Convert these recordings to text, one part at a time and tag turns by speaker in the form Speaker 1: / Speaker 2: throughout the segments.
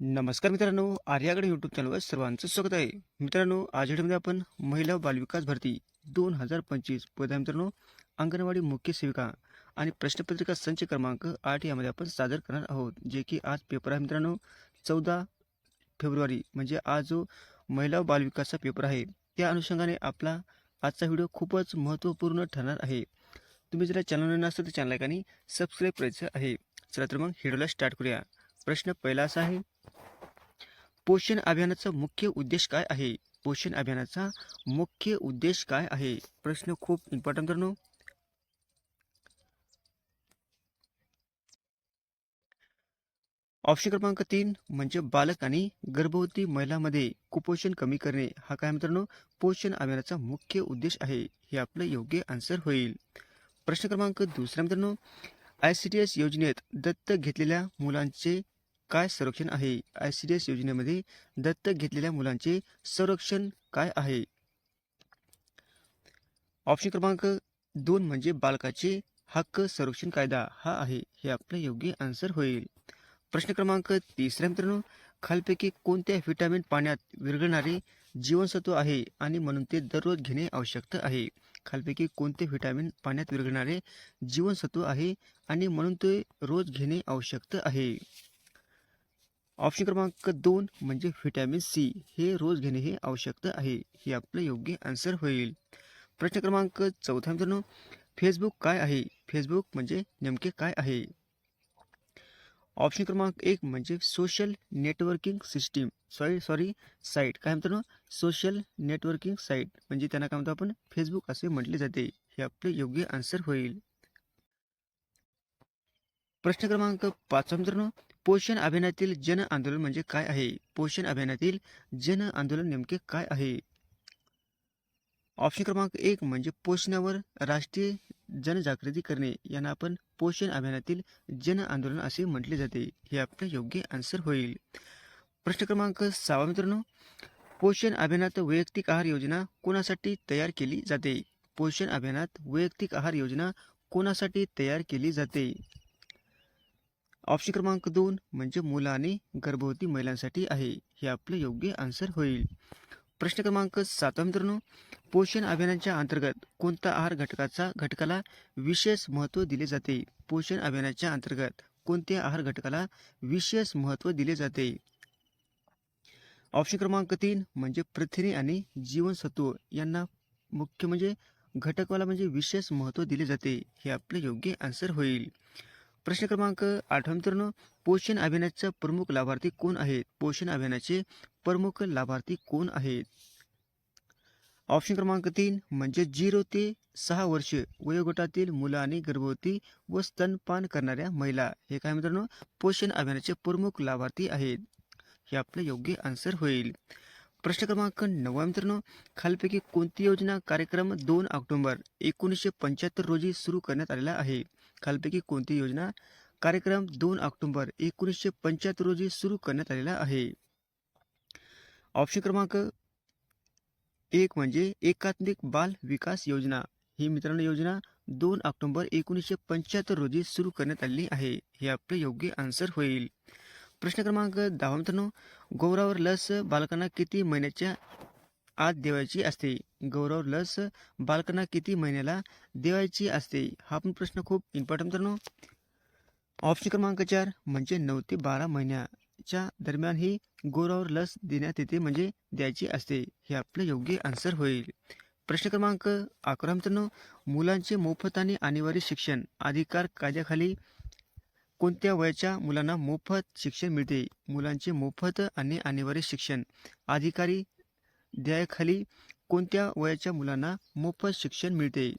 Speaker 1: नमस्कार मित्रांनो आर्यागड यूट्यूब चॅनलवर सर्वांचं स्वागत आहे. मित्रांनो आज व्हिडिओमध्ये आपण महिला बालविकास भरती दोन हजार पंचवीस पदा मित्रांनो. अंगणवाडी मुख्य सेविका आणि प्रश्नपत्रिका संच क्रमांक आठ यामध्ये आपण सादर करणार आहोत जे की आज पेपर आहे मित्रांनो. चौदा फेब्रुवारी म्हणजे आज जो महिला बालविकासचा पेपर आहे त्या अनुषंगाने आपला आजचा व्हिडिओ खूपच महत्त्वपूर्ण ठरणार आहे. तुम्ही जर चॅनल नसतं तर चॅनल आणि सबस्क्राईब करायचं आहे. चला तर मग व्हिडिओला स्टार्ट करूया. प्रश्न पहिला असा आहे पोषण अभियानाचा मुख्य उद्देश काय आहे? पोषण अभियानाचा मुख्य उद्देश काय आहे? प्रश्न खूप इम्पॉर्टंट मित्रांनो. ऑप्शन क्रमांक तीन म्हणजे बालक आणि गर्भवती महिलांमध्ये कुपोषण कमी करणे. हा काय मित्रांनो? पोषण अभियानाचा मुख्य उद्देश आहे. हे आपलं योग्य आन्सर होईल. प्रश्न क्रमांक दुसरा मित्रांनो. आय सी टी एस योजनेत दत्तक घेतलेल्या मुलांचे काय संरक्षण आहे? आय सी डी एस योजनेमध्ये दत्तक घेतलेल्या मुलांचे संरक्षण काय आहे? ऑप्शन क्रमांक दोन म्हणजे बालकाचे हक्क संरक्षण कायदा हा आहे हे आपलं योग्य आन्सर होईल. प्रश्न क्रमांक तिसऱ्या मित्रांनो. खालपैकी कोणत्या व्हिटॅमिन पाण्यात विरघळणारे जीवनसत्व आहे आणि म्हणून ते दररोज घेणे आवश्यक आहे? खालपैकी कोणते व्हिटॅमिन पाण्यात विरघळणारे जीवनसत्व आहे आणि म्हणून ते रोज घेणे आवश्यक आहे? ऑप्शन क्रमांक दोन म्हणजे व्हिटॅमिन सी. हे रोज घेणे हे आवश्यक आहे. हे आपलं योग्य आन्सर होईल. प्रश्न क्रमांक चौथा मित्रांनो फेसबुक काय आहे? फेसबुक म्हणजे नेमके काय आहे? ऑप्शन क्रमांक एक म्हणजे social networking system. Sorry sorry site. काय म्हणतो सोशल नेटवर्किंग साईट. म्हणजे त्यांना काय म्हणतो आपण? फेसबुक असे म्हटले जाते. हे आपले योग्य आन्सर होईल. प्रश्न क्रमांक पाचवा मित्रांनो पोषण अभियानातील जन आंदोलन म्हणजे काय आहे? पोषण अभियानातील जन आंदोलन नेमके काय आहे? ऑप्शन क्रमांक एक म्हणजे पोषणावर राष्ट्रीय जनजागृती करणे. यांना आपण पोषण अभियानातील जन आंदोलन असे म्हटले जाते. हे आपलं योग्य आन्सर होईल. प्रश्न क्रमांक सहावा मित्रांनो पोषण अभियानात वैयक्तिक आहार योजना कोणासाठी तयार केली जाते? पोषण अभियानात वैयक्तिक आहार योजना कोणासाठी तयार केली जाते? ऑप्शन क्रमांक दोन म्हणजे मुलं आणि गर्भवती महिलांसाठी आहे. हे आपलं योग्य आन्सर होईल. प्रश्न क्रमांक सातवा मित्रांनो पोषण अभियानाच्या अंतर्गत कोणत्या आहार घटकाचा घटकाला विशेष महत्त्व दिले जाते? पोषण अभियानाच्या अंतर्गत कोणत्या आहार घटकाला विशेष महत्त्व दिले जाते? ऑप्शन क्रमांक तीन म्हणजे प्रथिने आणि जीवनसत्व. यांना मुख्य म्हणजे घटकाला म्हणजे विशेष महत्त्व दिले जाते. हे आपले योग्य आन्सर होईल. प्रश्न क्रमांक आठवा मित्रांनो पोषण अभियानाचा प्रमुख लाभार्थी कोण आहेत? पोषण अभियानाचे प्रमुख लाभार्थी कोण आहेत? ऑप्शन क्रमांक तीन म्हणजे झिरो ते सहा वर्ष वयोगटातील मुलं आणि गर्भवती व स्तनपान करणाऱ्या महिला. हे काय मित्रांनो? पोषण अभियानाचे प्रमुख लाभार्थी आहेत. हे आपलं योग्य आन्सर होईल. प्रश्न क्रमांक नववा मित्रांनो खालपैकी कोणती योजना कार्यक्रम दोन ऑक्टोबर एकोणीसशे पंच्याहत्तर रोजी सुरू करण्यात आलेला आहे? खालपैकी कोणती योजना कार्यक्रम दोन ऑक्टोंबर एकोणीसशे पंच्याहत्तर रोजी सुरू करण्यात आलेला आहे? ऑप्शन क्रमांक एक म्हणजे एकात्मिक बाल विकास योजना. ही मित्रांनो योजना दोन ऑक्टोंबर एकोणीसशे पंच्याहत्तर रोजी सुरू करण्यात आलेली आहे. हे आपले योग्य आन्सर होईल. प्रश्न क्रमांक दहा मित्रांनो गौरावर लस बालकांना किती महिन्याच्या आत देवायची असते? गौरावर लस बालकांना किती महिन्याला देवायची असते? हा पण प्रश्न खूप इम्पॉर्टंट मित्रांनो. ऑप्शन क्रमांक चार म्हणजे नऊ ते बारा महिन्याच्या दरम्यान ही गोरावर लस देण्यात येते म्हणजे द्यायची असते. हे आपलं योग्य आन्सर होईल. प्रश्न क्रमांक अकरा मित्रांनो मुलांचे मोफत आणि अनिवार्य शिक्षण अधिकार कायद्याखाली कोणत्या वयाच्या मुलांना मोफत शिक्षण मिळते? मुलांचे मोफत आणि अनिवार्य शिक्षण. अधिकारी द्यायखाली कोणत्या वयाच्या मुलांना मोफत शिक्षण मिळते?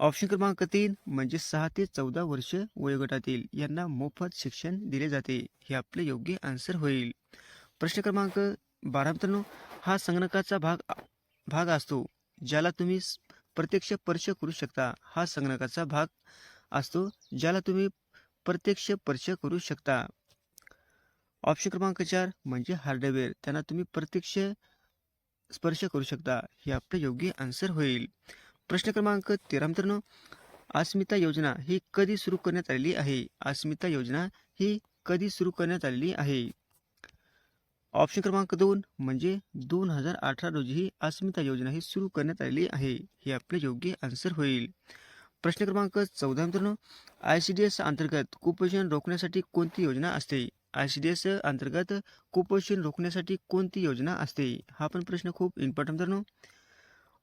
Speaker 1: ऑप्शन क्रमांक तीन म्हणजे सहा ते चौदा वर्ष वयोगटातील यांना मोफत शिक्षण दिले जाते. हे आपले योग्य आन्सर होईल. प्रश्न क्रमांक बारा मित्रांनो हा संगणकाचा भाग भाग असतो ज्याला तुम्ही प्रत्यक्ष स्पर्श करू शकता. हा संगणकाचा भाग असतो ज्याला तुम्ही प्रत्यक्ष स्पर्श करू शकता. ऑप्शन क्रमांक चार म्हणजे हार्डवेअर. त्यांना तुम्ही प्रत्यक्ष स्पर्श करू शकता. हे आपलं योग्य आन्सर होईल. प्रश्न क्रमांक तेरा मित्रांनो. अस्मिता योजना ही कधी सुरू करण्यात आलेली आहे? अस्मिता योजना ही कधी सुरू करण्यात आलेली आहे? ऑप्शन क्रमांक दोन म्हणजे दोन हजार अठरा रोजी ही अस्मिता योजना ही सुरू करण्यात आलेली आहे. हे आपले योग्य आन्सर होईल. प्रश्न क्रमांक चौदा मित्रांनो आय सी डी एस अंतर्गत कुपोषण रोखण्यासाठी कोणती योजना असते? आय सी डी एस अंतर्गत कुपोषण रोखण्यासाठी कोणती योजना असते? हा पण प्रश्न खूप इम्पॉर्टंट मित्रांनो.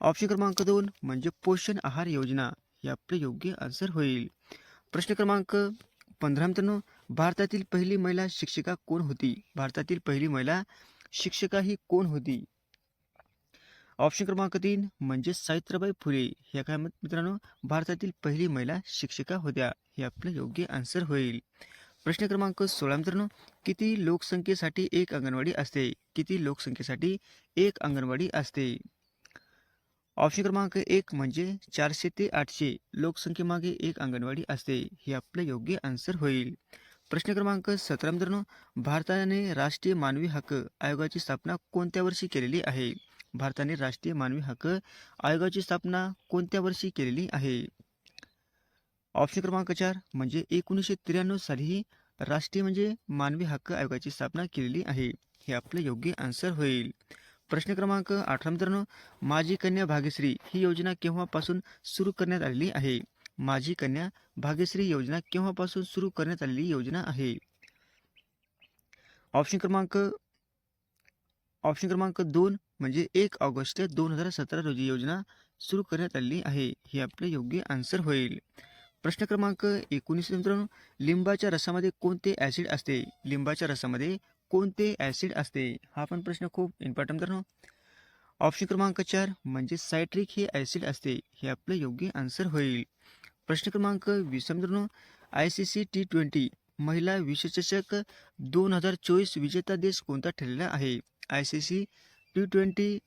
Speaker 1: ऑप्शन क्रमांक दोन म्हणजे पोषण आहार योजना. हे आपले योग्य आन्सर होईल. प्रश्न क्रमांक पंधरा मित्रांनो भारतातील पहिली महिला शिक्षिका कोण होती? भारतातील पहिली महिला शिक्षिका ही कोण होती? ऑप्शन क्रमांक तीन म्हणजे सावित्रीबाई फुले. ह्या काय मित्रांनो भारतातील पहिली महिला शिक्षिका होत्या. हे आपलं योग्य आन्सर होईल. प्रश्न क्रमांक सोळा मित्रांनो किती लोकसंख्येसाठी एक अंगणवाडी असते? किती लोकसंख्येसाठी एक अंगणवाडी असते? ऑप्शन क्रमांक एक म्हणजे चारशे ते आठशे लोकसंख्येमागे एक अंगणवाडी असते. हे आपलं योग्य आन्सर होईल. प्रश्न क्रमांक सतरा मित्रांनो भारताने राष्ट्रीय मानवी हक्क आयोगाची स्थापना कोणत्या वर्षी केलेली आहे? भारताने राष्ट्रीय मानवी हक्क आयोगाची स्थापना कोणत्या वर्षी केलेली आहे? ऑप्शन क्रमांक चार म्हणजे एकोणीसशे त्र्याण्णव साली राष्ट्रीय म्हणजे मानवी हक्क आयोगाची स्थापना केलेली आहे. हे आपलं योग्य आन्सर होईल. प्रश्न क्रमांक अठरा मित्रांनो माझी कन्या भाग्यश्री ही योजना केव्हापासून सुरू करण्यात आलेली आहे? माझी कन्या भाग्यश्री योजना केव्हापासून सुरू करण्यात आलेली योजना आहे? ऑप्शन क्रमांक ऑप्शन क्रमांक दोन म्हणजे एक ऑगस्ट दोन हजार सतरा रोजी योजना सुरू करण्यात आलेली आहे. हे आपले योग्य आन्सर होईल. प्रश्न क्रमांक एकोणीस मित्रांनो लिंबाच्या रसामध्ये कोणते ॲसिड असते? लिंबाच्या रसामध्ये कोणते ॲसिड असते? हा पण प्रश्न खूप इम्पॉर्टंट मित्रांनो ऑप्शन क्रमांक चार म्हणजे सायट्रिक हे ॲसिड असते. हे आपलं योग्य आन्सर होईल. प्रश्न क्रमांक वीस मित्रांनो I C C T twenty महिला विश्वचषक दोन हजार चोवीस विजेता देश कोणता ठरलेला आहे? I C C T twenty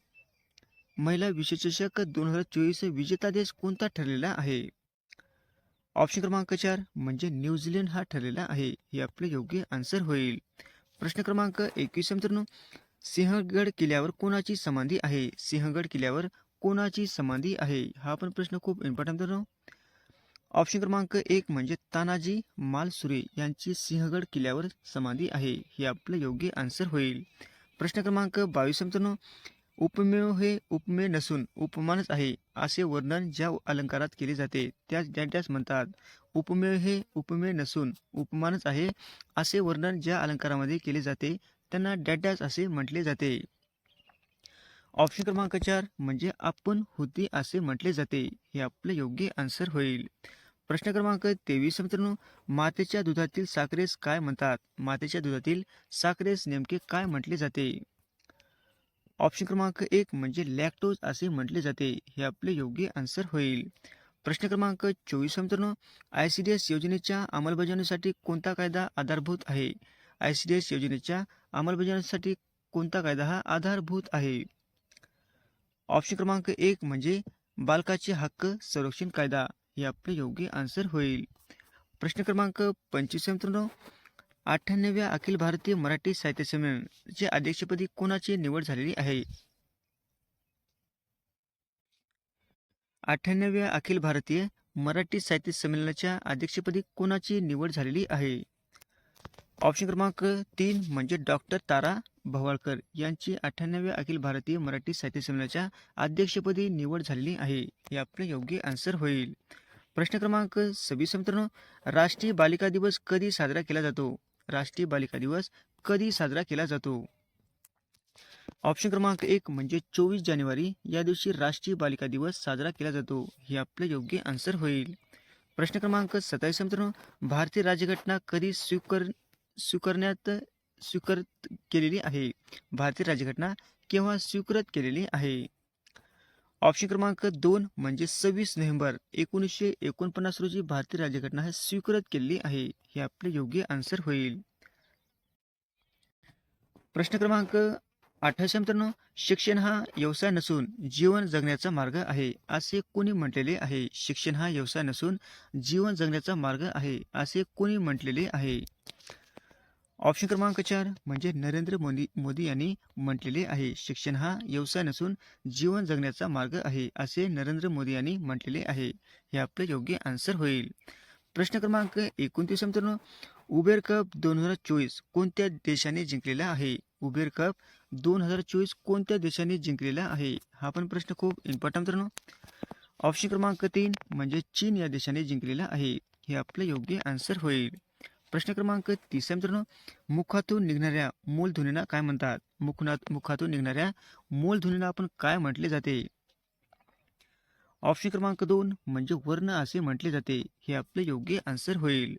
Speaker 1: महिला विश्वचषक दोन हजार चोवीस विजेता देश कोणता ठरलेला आहे? ऑप्शन क्रमांक चार म्हणजे न्यूझीलंड हा ठरलेला आहे. हे आपले योग्य आन्सर होईल. प्रश्न क्रमांक एकवीस मित्रांनो. सिंहगड किल्ल्यावर कोणाची समाधी आहे? सिंहगड किल्ल्यावर कोणाची समाधी आहे? हा पण प्रश्न खूप इम्पॉर्टंट मित्रांनो. ऑप्शन क्रमांक एक म्हणजे तानाजी मालसुरे यांची सिंहगड किल्ल्यावर समाधी आहे. हे आपलं योग्य आन्सर होईल. प्रश्न क्रमांक बावीस मित्रांनो उपमेय हे उपमेय नसून उपमानच आहे असे वर्णन ज्या अलंकारात केले जाते त्यास डॅडॅस म्हणतात. उपमेय हे उपमेय नसून उपमानच आहे असे वर्णन ज्या अलंकारामध्ये केले जाते त्यांना डॅडॅस असे म्हटले जाते. ऑप्शन क्रमांक चार म्हणजे आपण होती असे म्हटले जाते हे आपले योग्य आन्सर होईल. प्रश्न क्रमांक तेवीस मित्रांनो. मातेच्या दुधातील साखरेस काय म्हणतात? मातेच्या दुधातील साखरेस नेमके काय म्हटले जाते? ऑप्शन क्रमांक एक म्हणजे लॅक्टोज असे म्हटले जाते. हे आपले योग्य आन्सर होईल. प्रश्न क्रमांक चोवीस मित्रांनो. आय सी डी एस योजनेच्या अंमलबजावणीसाठी कोणता कायदा आधारभूत आहे? आय सी डी एस योजनेच्या अंमलबजावणीसाठी कोणता कायदा हा आधारभूत आहे? ऑप्शन क्रमांक एक म्हणजे बालकाचे हक्क संरक्षण कायदा. हे आपले योग्य आन्सर होईल. प्रश्न क्रमांक पंचवीस मित्रांनो. अठ्ठ्याण्णव्या अखिल भारतीय मराठी साहित्य संमेलनचे अध्यक्षपदी कोणाची निवड झालेली आहे? अठ्ठ्याण्णव्या अखिल भारतीय मराठी साहित्य संमेलनाच्या अध्यक्षपदी कोणाची निवड झालेली आहे? ऑप्शन क्रमांक तीन म्हणजे डॉक्टर तारा भवाळकर यांची अठ्ठ्याण्णव्या अखिल भारतीय मराठी साहित्य संमेलनाच्या अध्यक्षपदी निवड झालेली आहे. हे आपले योग्य आन्सर होईल. प्रश्न क्रमांक सव्वीस मित्रांनो. राष्ट्रीय बालिका दिवस कधी साजरा केला जातो? राष्ट्रीय बालिका दिवस कधी साजरा केला जातो? ऑप्शन क्रमांक एक म्हणजे चोवीस जानेवारी या दिवशी राष्ट्रीय बालिका दिवस साजरा केला जातो. हे आपलं योग्य आन्सर होईल. प्रश्न क्रमांक सत्तावीस मित्रांनो. भारतीय राज्यघटना कधी स्वीकार स्वीकारण्यात स्वीकृत केलेली आहे. भारतीय राज्यघटना केव्हा स्वीकृत केलेली आहे? ऑप्शन क्रमांक दोन म्हणजे सव्वीस नोव्हेंबर एकोणीसशे एकोणपन्नास रोजी भारतीय राज्यघटना ही स्वीकृत केलेली आहे. हे आपले योग्य आन्सर होईल. प्रश्न क्रमांक अठ्ठावीस मित्रांनो. शिक्षण हा व्यवसाय नसून जीवन जगण्याचा मार्ग आहे. असे कोणी म्हटलेले आहे? शिक्षण हा व्यवसाय नसून जीवन जगण्याचा मार्ग आहे. असे कोणी म्हटलेले आहे? ऑप्शन क्रमांक चार म्हणजे नरेंद्र मोदी मोदी यांनी म्हटलेले आहे शिक्षण हा व्यवसाय नसून जीवन जगण्याचा मार्ग आहे असे नरेंद्र मोदी यांनी म्हटलेले आहे. हे आपले योग्य आन्सर होईल. प्रश्न क्रमांक एकोणतीस मित्रांनो उबेर कप दोन हजार चोवीस कोणत्या देशाने जिंकलेला आहे? उबेर कप दोन हजार चोवीस कोणत्या देशाने जिंकलेला आहे? हा पण प्रश्न खूप इम्पॉर्टंट मित्रांनो. ऑप्शन क्रमांक तीन म्हणजे चीन या देशाने जिंकलेला आहे. हे आपलं योग्य आन्सर होईल. प्रश्न क्रमांक तिसरा मित्रांनो मुखातून निघणाऱ्या मूलध्वनीला काय म्हणतात? मुखनात मुखातून निघणाऱ्या मूलध्वनीला आपण काय म्हटले जाते? ऑप्शन क्रमांक दोन म्हणजे वर्ण असे म्हटले जाते. हे आपले योग्य आन्सर होईल.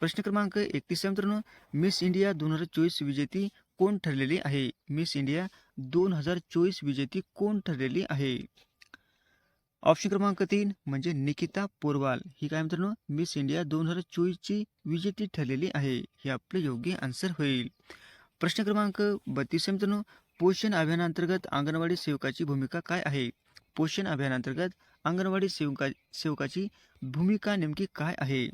Speaker 1: प्रश्न क्रमांक एकतीस मित्रांनो मिस इंडिया दोन हजार चोवीस विजेती कोण ठरलेली आहे? मिस इंडिया दोन हजार चोवीस विजेती कोण ठरलेली आहे? ऑप्शन क्रमांक तीन म्हणजे निकिता पोरवाल. ही काय मित्रांनो मिस इंडिया दोन हजार चोवीसची विजेती ठरलेली आहे. हे आपले योग्य आन्सर होईल. प्रश्न क्रमांक बत्तीस मित्रांनो पोषण अभियानांतर्गत अंगणवाडी सेवकाची भूमिका काय आहे? पोषण अभियानांतर्गत अंगणवाडी सेवका सेवकाची भूमिका नेमकी काय आहे?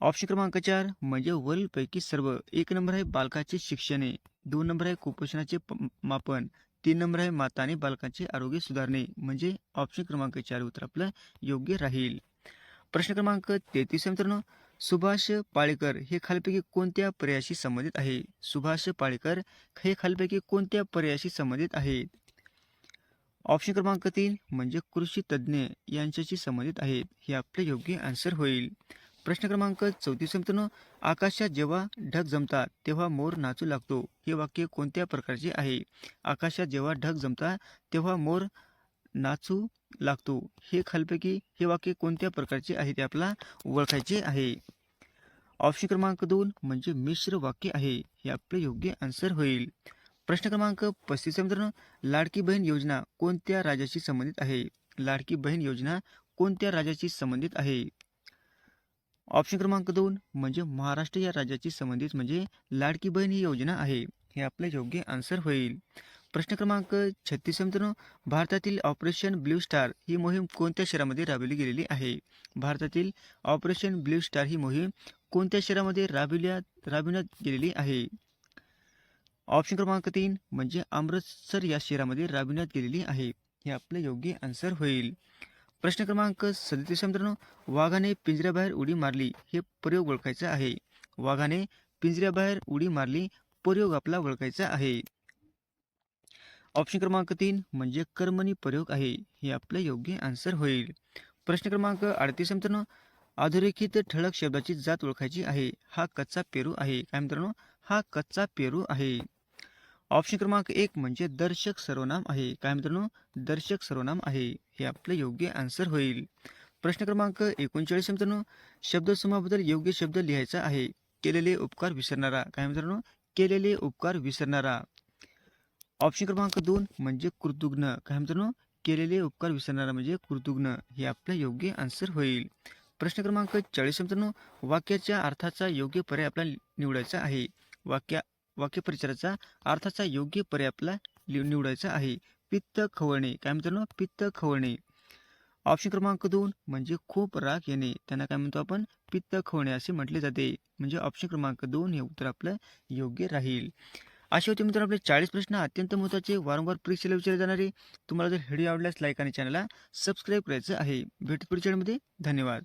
Speaker 1: ऑप्शन क्रमांक चार म्हणजे वरीलपैकी सर्व. एक नंबर आहे बालकाचे शिक्षणे दोन नंबर आहे कुपोषणाचे मापन. तीन नंबर आहे माता आणि बालकांचे आरोग्य सुधारणे. म्हणजे ऑप्शन क्रमांक चार उत्तर आपलं योग्य राहील. प्रश्न क्रमांक तेहतीस मित्रांनो. सुभाष पाळेकर हे खालपैकी कोणत्या पर्यायाशी संबंधित आहे? सुभाष पाळेकर हे खालपैकी कोणत्या पर्यायाशी संबंधित आहेत? ऑप्शन क्रमांक तीन म्हणजे कृषी तज्ज्ञ यांच्याशी संबंधित आहेत. हे आपले योग्य आन्सर होईल. प्रश्न क्रमांक चौतीस मित्रांनो. आकाशात जेव्हा ढग जमतात तेव्हा मोर नाचू लागतो. हे वाक्य कोणत्या प्रकारचे आहे? आकाशात जेव्हा ढग जमतात तेव्हा मोर नाचू लागतो. हे खालपैकी हे वाक्य कोणत्या प्रकारचे आहे ते आपला ओळखायचे आहे. ऑप्शन क्रमांक दोन म्हणजे मिश्र वाक्य आहे. हे आपले योग्य आन्सर होईल. प्रश्न क्रमांक पस्तीस मित्रांनो. लाडकी बहीण योजना कोणत्या राज्याशी संबंधित आहे? लाडकी बहीण योजना कोणत्या राज्याशी संबंधित आहे? ऑप्शन क्रमांक दोन म्हणजे महाराष्ट्र या राज्याची संबंधित म्हणजे लाडकी बहीण ही योजना आहे. हे आपले योग्य आन्सर होईल. प्रश्न क्रमांक छत्तीस मित्रांनो भारतातील ऑपरेशन ब्ल्यू स्टार ही मोहीम कोणत्या शहरामध्ये राबवली गेलेली आहे? भारतातील ऑपरेशन ब्ल्यू स्टार ही मोहीम कोणत्या शहरामध्ये राबविल्या राबविण्यात गेलेली आहे? ऑप्शन क्रमांक तीन म्हणजे अमृतसर या शहरामध्ये राबविण्यात गेलेली आहे. हे आपले योग्य आन्सर होईल. प्रश्न क्रमांक सदतीस मित्रांनो वाघाने पिंजऱ्याबाहेर उडी मारली हे प्रयोग ओळखायचा आहे. वाघाने पिंजऱ्याबाहेर उडी मारली प्रयोग आपला ओळखायचा आहे. ऑप्शन क्रमांक तीन म्हणजे कर्मणी प्रयोग आहे हे आपलं योग्य आन्सर होईल. प्रश्न क्रमांक अडतीस मित्रांनो अधोरेखित ठळक शब्दाची जात ओळखायची आहे हा कच्चा पेरू आहे. काय मित्रांनो हा कच्चा पेरू आहे. ऑप्शन क्रमांक एक म्हणजे दर्शक सर्वनाम आहे. काय मित्रांनो? दर्शक सर्वनाम आहे. हे आपलं योग्य आन्सर होईल. प्रश्न क्रमांक एकोणचाळीस मित्रांनो. शब्दसमूहाबद्दल योग्य शब्द लिहायचा आहे. केलेले उपकार विसरणारा. काय मित्रांनो? केलेले उपकार विसरणारा. ऑप्शन क्रमांक दोन म्हणजे कृतुग्न. काय मित्रांनो? केलेले उपकार विसरणारा म्हणजे कृतुग्न. हे आपलं योग्य आन्सर होईल. प्रश्न क्रमांक चाळीस मित्रांनो. वाक्याच्या अर्थाचा योग्य पर्याय आपल्याला निवडायचा आहे. वाक्या वाक्यप्रचाराचा अर्थाचा योग्य पर्याय आपला लिव- निवडायचा आहे. पित्त खवळणे. काय मित्रांनो पित्त खवळणे. ऑप्शन क्रमांक दोन म्हणजे खूप राग येणे. त्यांना काय म्हणतो आपण? पित्त खवणे असे म्हटले जाते. म्हणजे ऑप्शन क्रमांक दोन हे उत्तर आपलं योग्य राहील. असे होते मित्रांनो आपले चाळीस प्रश्न अत्यंत महत्त्वाचे. वारंवार परीक्षेला विचारले जाणारे. तुम्हाला जर व्हिडिओ आवडल्यास लाईक आणि चॅनलला सबस्क्राईब करायचं आहे. भेट पुढच्या धन्यवाद.